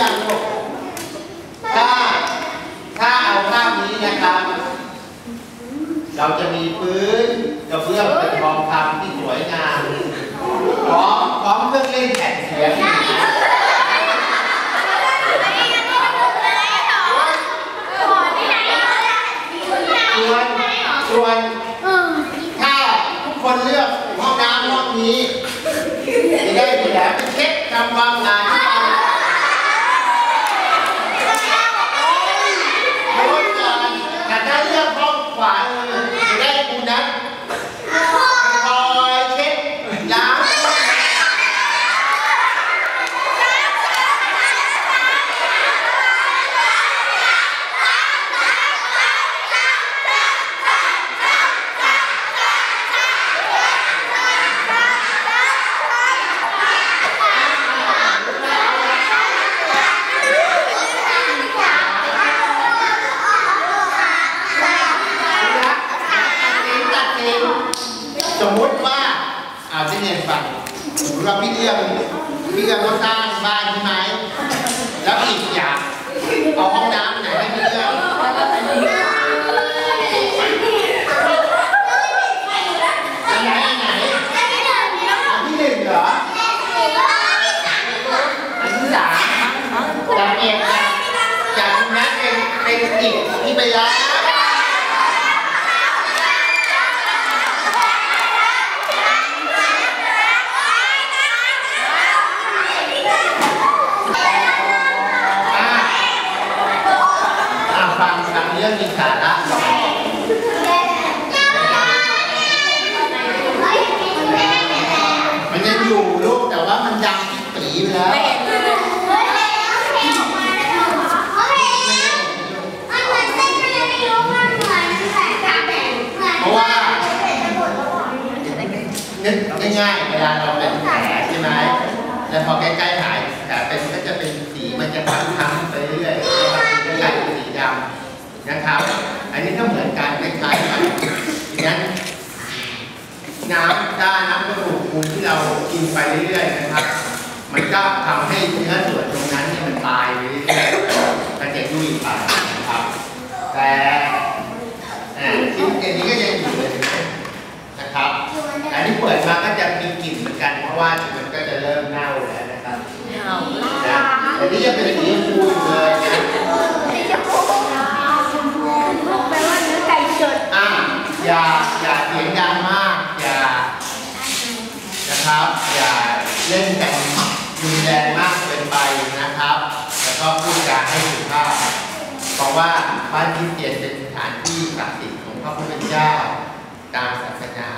ยังลูกถ้าถ้าเอาภาพนี้นะครับ เราจะมีพื้นกระเบื้องเป็นทองคำที่สวยงามพร้อมพร้อมเครื่องเล่นแผ่นเสียงส่วนถ้าทุกคนเลือกห้องน้ำห้องนี้จะได้มีแผลเป็นเช็คทำความงา เรากินไปเรื่อยๆนะครับ มันก็ทำให้เนื้อส่วนตรงนั้นเนี่ยมันตายไปเรื่อยๆมันจะยุ่ยไปนะครับ แต่อ่าชิ้นอันนี้ก็ยังอยู่เลยนะครับอันนี้เปิดมาก็จะมีกลิ่นเหมือนกัน เพราะว่ามันก็จะเริ่มเน่าแล้วนะครับนะอันนี้จะเป็นสีชมพูอยู่เลยนะแปลว่าเนื้อไก่สดอะอย่าอย่าเสียงดังมากอย่า นะครับ อย่าเล่นกันรุนแรงมากเกินไปนะครับ แล้วก็พูดจาให้สุภาพ เพราะว่าบ้านคริสเตียนเป็นสถานที่ศักดิ์สิทธิ์ของพระพุทธเจ้า ตามศาสนา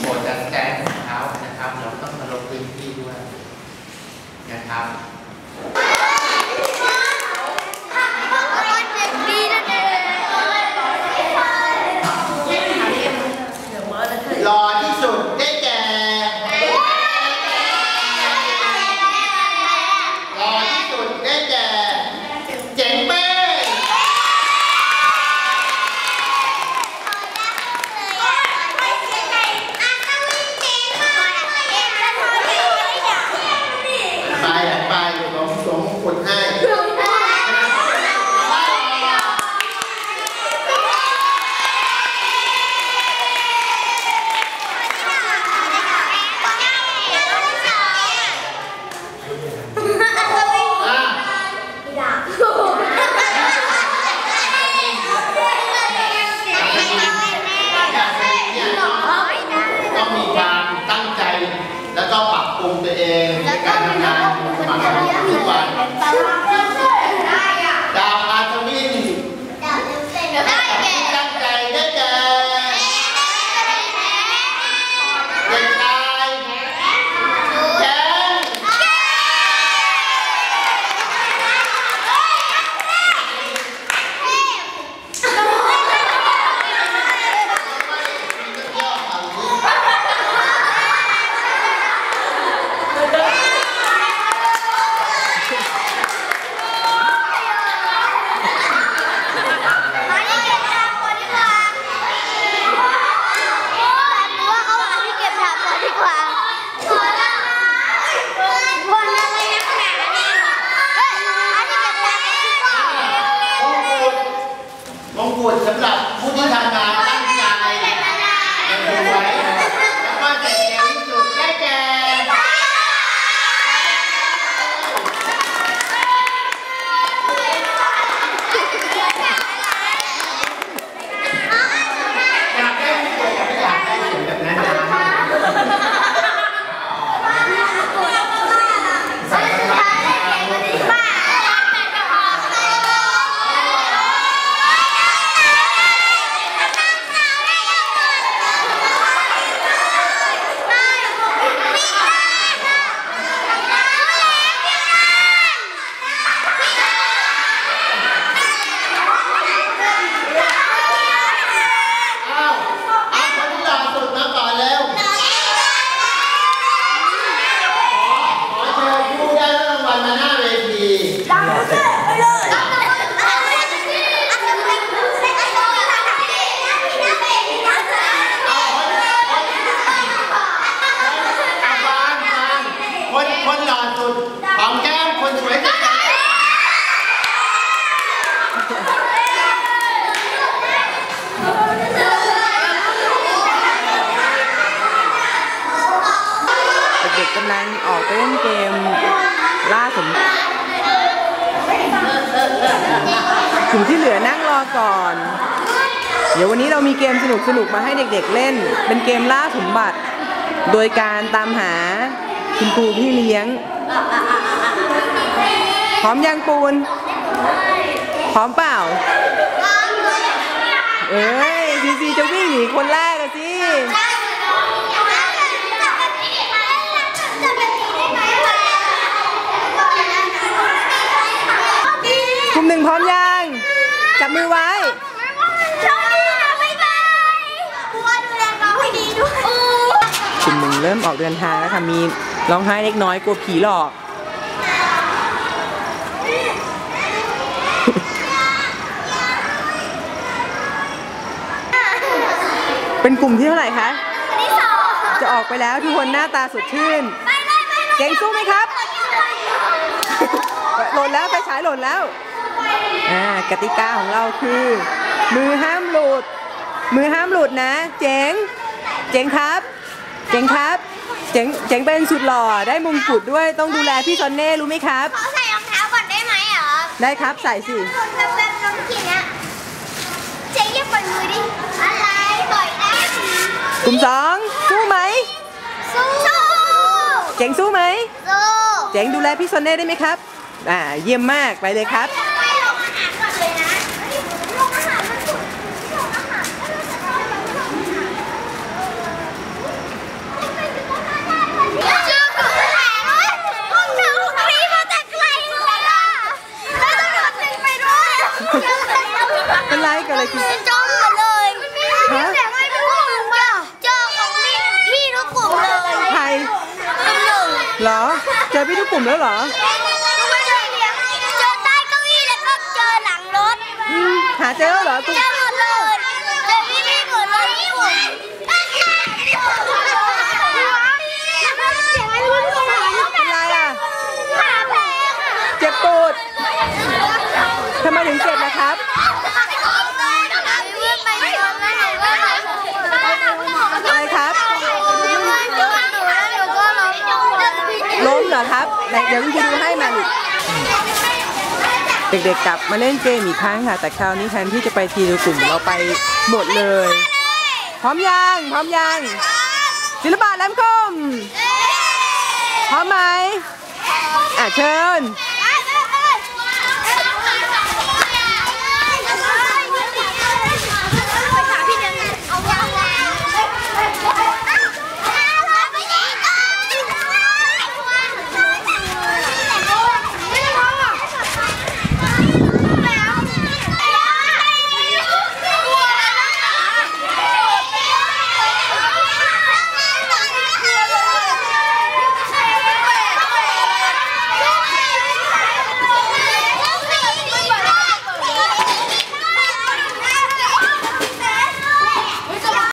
โปรดจัดแจงของเขานะครับ เราต้องมาลงพื้นที่ด้วยนะครับ ไปเล่นเกมล่าสมกลุ่มที่เหลือนั่งรอก่อน เดี๋ยววันนี้เรามีเกมสนุกๆมาให้เด็กๆเล่น เป็นเกมล่าสมบัติ โดยการตามหาคุณครูพี่เลี้ยง พร้อมยังปูน พร้อมเปล่า เอ้ยซีซีจะวิ่งหนีคนแรกอะสิ กลุ่ม หนึ่งพร้อมยัง จับมือไว้กลุ่มหนึ่งเริ่มออกเดินทางแล้วค่ะ มีร้องไห้เล็กน้อยกลัวผีหลอก เป็นกลุ่มที่เท่าไหร่คะจะออกไปแล้วทุกคนหน้าตาสดชื่นเก่งสู้ไหมครับ หล่นแล้วไฟฉายหล่นแล้ว อ่ากติกาของเราคือ มือห้ามหลุด มือห้ามหลุดนะ เจ๋ง เจ๋งครับ เจ๋งครับ เจ๋ง เจ๋งเป็นสุดหล่อ ได้มงกุฎด้วย ต้องดูแลพี่ซอนเน่รู้ไหมครับ ขอใส่รองเท้าก่อนได้ไหมเหรอได้ครับ ใส่สิคนแบบแบบน้องกินอะเจ๊อย่าปล่อยมือดิ อะไรปล่อยได้กลุ่มสองสู้ไหมสู้สู้ เจ๋งสู้ไหม สู้ เจ๋งดูแลพี่ซอนเน่ได้ไหมครับ อ่า เยี่ยมมาก ไปเลยครับ ไปลงอาหารก่อนเลยนะลงอาหารมันสุดลงอาหารแล้วเราจะทำอะไรลงอาหารเจอกับแผลเลยพวกเธอพวกนี้มาแต่ไกลเลยอะแล้วต้องโดนดึงไปด้วย เป็นไรเกิดอะไรขึ้นจ้องหมดเลยฮะเสียงอะไรไม่รู้อะเจอของนี่พี่ทุกกลุ่มเลยใครกลุ่มหนึ่งเหรอเจอพี่ทุกกลุ่มแล้วเหรอไม่เจอเจอใต้เก้าอี้แล้วก็เจอหลังรถอืมหาเจอแล้วเหรอกลุ่มเจอหมดเลยเจอพี่พี่หมดเลยพี่หมดเป็นไรอะขาแพงเจ็บตูดทำไมถึงเจ็บล่ะครับ อะไรครับ ล้มเห รอครับไหนเดี๋ยวคุณครูดูให้มาลูกเด็กๆกลับมาเล่นเกมอีกครั้งค่ะ แต่คราวนี้แทนที่จะไปทีละกลุ่มเราไปหมดเลย พร้อมยังพร้อมยังศิลปะแหลมคมพร้อมไหมอะเชิญเ